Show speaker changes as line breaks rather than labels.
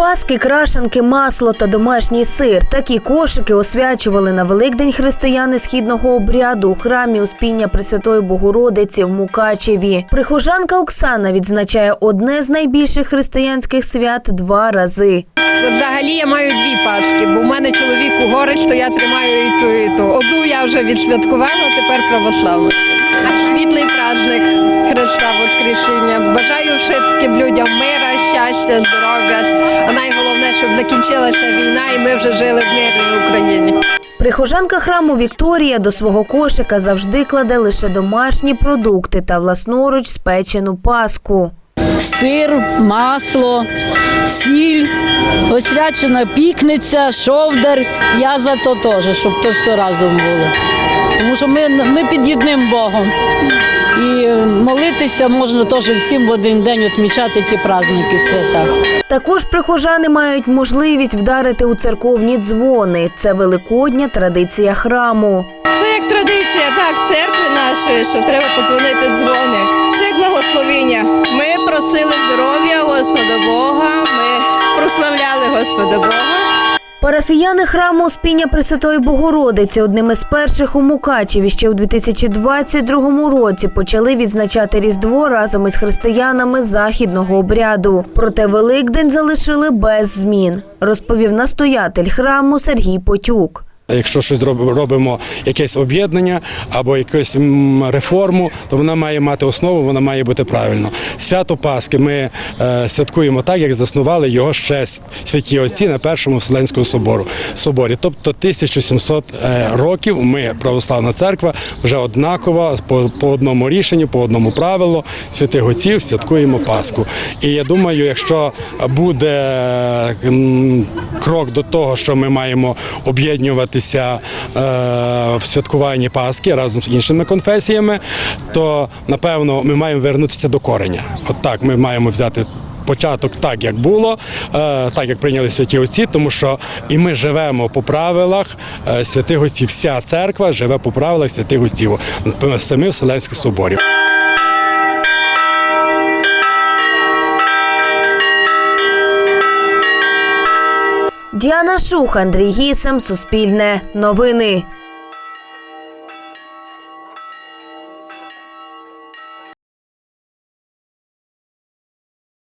Паски, крашанки, масло та домашній сир. Такі кошики освячували на Великдень християни східного обряду у храмі Успіння Пресвятої Богородиці в Мукачеві. Прихожанка Оксана відзначає одне з найбільших християнських свят два рази.
Взагалі я маю дві паски, бо в мене чоловік у угорець, то я тримаю і ту, і ту. Одну я вже відсвяткувала, тепер православну. Світлий праздник Христа Воскресіння. Бажаю všetким людям мира, щастя, здоров'я. А найголовне, щоб закінчилася війна і ми вже жили в мирній Україні.
Прихожанка храму Вікторія до свого кошика завжди кладе лише домашні продукти та власноруч спечену паску.
сир, масло, сіль, освячена пікниця, шовдар. Я за то теж, щоб то все разом було. Тому що ми, ми під єдним Богом. І молитися можна теж всім в один день відмічати ті праздники свята.
Також прихожани мають можливість вдарити у церковні дзвони. Це великодня традиція храму.
Це як традиція, так, церкви нашої, що треба подзвонити дзвони. Це як благословіння. Ми просили здоров'я Господа Бога, ми прославляли Господа Бога.
Парафіяни храму Спіння Пресвятої Богородиці одним із перших у Мукачеві ще у 2022 році почали відзначати Різдво разом із християнами західного обряду. Проте Великдень залишили без змін, розповів настоятель храму Сергій Потюк.
Якщо щось робимо, якесь об'єднання або якусь реформу, то вона має мати основу, вона має бути правильно. Свято Пасхи ми е, святкуємо так, як заснували його ще святі отці на першому Вселенському собору соборі. Тобто 1700 е, років ми, православна церква, вже однаково по, по одному рішенню, по одному правилу святих отців святкуємо Пасху. І я думаю, якщо буде крок до того, що ми маємо об'єднуватися е, в святкуванні Пасхи разом з іншими конфесіями, то напевно ми маємо вернутися до кореня. От так ми маємо взяти. Початок так, як було, е, так як прийняли святі отці, тому що і ми живемо по правилах е, святих отців. Вся церква живе по правилах святих отців, самих Вселенських соборів.
Діана Шух, Андрій Гісем, Суспільне, Новини.